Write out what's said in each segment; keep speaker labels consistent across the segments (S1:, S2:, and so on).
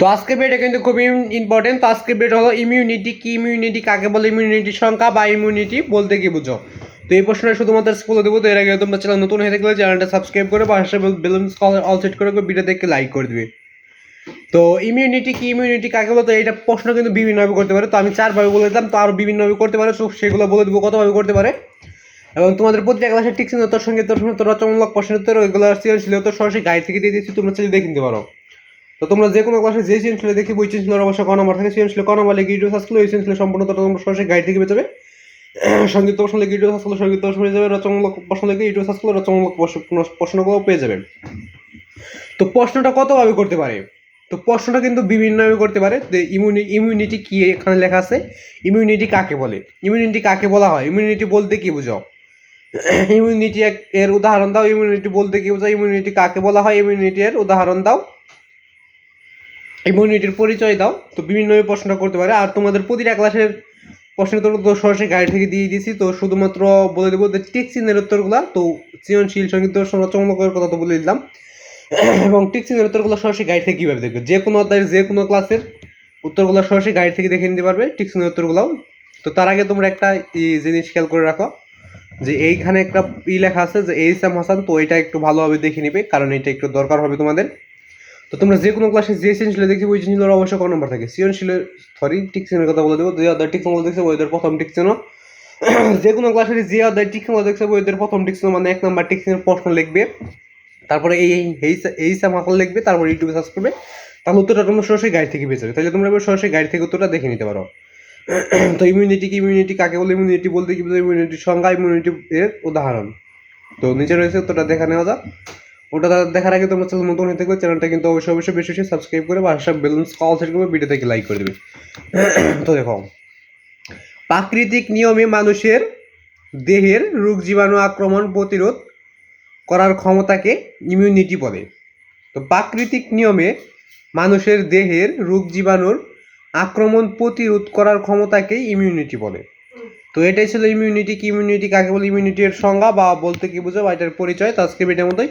S1: তো আজকে ভিডিও কিন্তু খুবই ইম্পর্টেন্ট তো আজকে ভিডিও হলো ইমিউনিটি কি ইমিউনিটি কাকে বলে ইমিউনিটির সংখ্যা বা ইমিউনিটি বলতে কি বুঝো? তো এই প্রশ্নটা শুধুমাত্র স্কুলে দেবো, তো এর আগে তোমরা চ্যানেল নতুন হয়ে থাকলে চ্যানেলটা সাবস্ক্রাইব করে পাশে বেলুন অল সেট করে ভিডিও দেখে লাইক করে দিবে। তো ইমিউনিটি কি ইমিউনিটি কাকে বলতো এইটা প্রশ্ন কিন্তু বিভিন্নভাবে করতে পারে। তো আমি চারভাবে বলে দিলাম, তো আরও বিভিন্নভাবে করতে পারে তো সেগুলো বলে দেবো, কতভাবে করতে পারে। এবং তোমাদের প্রতিটা ক্লাসের টিকসিন তোর সঙ্গে তোর সঙ্গে রচনামূলক প্রশ্ন উত্তর, ওইগুলো সৃজনশীল উত্তর সরাসরি গাইড থেকে দিয়ে দিচ্ছি, তোমরা চাইলে দেখে নিতে পারো। তো তোমরা যে কোনো ক্লাসে যে সৃজনশীল দেখি বই সৃজনশীলের অবশ্যই ক নম্বর থাকে সৃজনশীল ক নম্বর লেগে সার্চ করলে ওই সৃজনশীল সম্পূর্ণ তোমরা তোমরা সরাসরি গাইড থেকে পেয়ে যাবে। সংগীত প্রশ্ন লেগে সার্চ করলে সংগীত প্রশ্ন পেয়ে যাবে, রচনামূলক প্রশ্ন লেগে সার্চ করলে রচনামূলক প্রশ্ন- প্রশ্নগুলো পেয়ে যাবে। তো প্রশ্নটা কতভাবে করতে পারে? তো প্রশ্নটা কিন্তু বিভিন্নভাবে করতে পারে। যে ইমিউনি ইমিউনিটি কি এখানে লেখা আছে? ইমিউনিটি কাকে বলে? ইমিউনিটি কাকে বলা হয়? ইমিউনিটি বলতে কি বোঝাও ইমিউনিটি এর উদাহরণ দাও ইমিউনিটি বলতে কি বোঝাও ইমিউনিটি কাকে বলা হয়? ইমিউনিটি এর উদাহরণ দাও। ইমিউনিটির পরিচয় দাও। তো বিভিন্নভাবে প্রশ্নটা করতে পারে। আর তোমাদের প্রতিটা ক্লাসের প্রশ্নের উত্তর তো সরাসরি গাড়ি থেকে দিয়ে দিয়েছি। তো শুধুমাত্র বলে দেবো যে টিকসিনের উত্তরগুলো। তো সৃজনশীল সংগীত চমকের কথা তো বলে দিলাম। এবং টিকসিনের উত্তরগুলো সরাসরি গাড়ি থেকে কীভাবে দেখবে? যে কোনো অধ্যায়ের যে কোনো ক্লাসের উত্তরগুলো সরাসরি গাড়ি থেকে দেখে নিতে পারবে টিকসিনের উত্তরগুলোও। তো তার আগে তোমরা একটা জিনিস খেয়াল করে রাখো, যে এইখানে একটা ই লেখা আছে যে এইচ এম হাসান, তো এটা একটু ভালোভাবে দেখে নিবে, কারণ এটা একটু দরকার হবে তোমাদের। তো তোমরা যে কোনো ক্লাসে যে সৃজনশীল দেখছি ওই সৃজনশীলের অবশ্যই ক নম্বর থাকে? সৃজনশীলের সরি টিকসিনের কথা বলে দেবো। যে অধ্যায় টিকসিনগুলো দেখছে ওইদের প্রথম টিকসিনও যে কোনো ক্লাসের যে অধ্যায় টিকসিনগুলো দেখছে ওইদের প্রথম টিকসিনও মানে এক নম্বর টিকসিনের প্রশ্ন লিখবে। তারপরে এই এই এই হাসান লিখবে, তারপর ইউটিউবে সার্চ করবে। তাহলে উত্তরটা তোমরা সরাসরি গাইড থেকে পেয়ে যাবে। তাহলে তোমরা এবার সরাসরি গাইড থেকে উত্তরটা দেখে নিতে পারো। তো ইমিউনিটি কি? ইমিউনিটি কাকে বলে? ইমিউনিটি বলতে কি বোঝায়? ইমিউনিটির সংজ্ঞা ইমিউনিটি এর উদাহরণ। তো নিচে রয়েছে উত্তরটা দেখা নেওয়া যাক। ওটা দেখার আগে তোমরা নতুন থাকলে চ্যানেলটা কিন্তু অবশ্যই অবশ্যই বেশি বেশি সাবস্ক্রাইব করে বাসা বেলুন কল সেট করবে ভিডিও থেকে লাইক করে দেবে। তো দেখো, প্রাকৃতিক নিয়মে মানুষের দেহের রোগ জীবাণু আক্রমণ প্রতিরোধ করার ক্ষমতাকে ইমিউনিটি বলে। তো প্রাকৃতিক নিয়মে মানুষের দেহের রোগ জীবাণুর আক্রমণ প্রতিরোধ করার ক্ষমতাকে ইমিউনিটি বলে। তো এটাই ছিল ইমিউনিটি কি ইমিউনিটি কাকে বলে ইমিউনিটির সংজ্ঞা বা বলতে কি বুঝো বা এটার পরিচয়, তো আজকে ভিডিওর মতোই।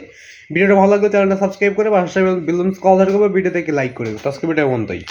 S1: ভিডিওটা ভালো লাগলে চ্যানেলটা সাবস্ক্রাইব করে বা বেলুন কল করবে ভিডিও থেকে লাইক করে তো আজকে ভিডিওর মতোই।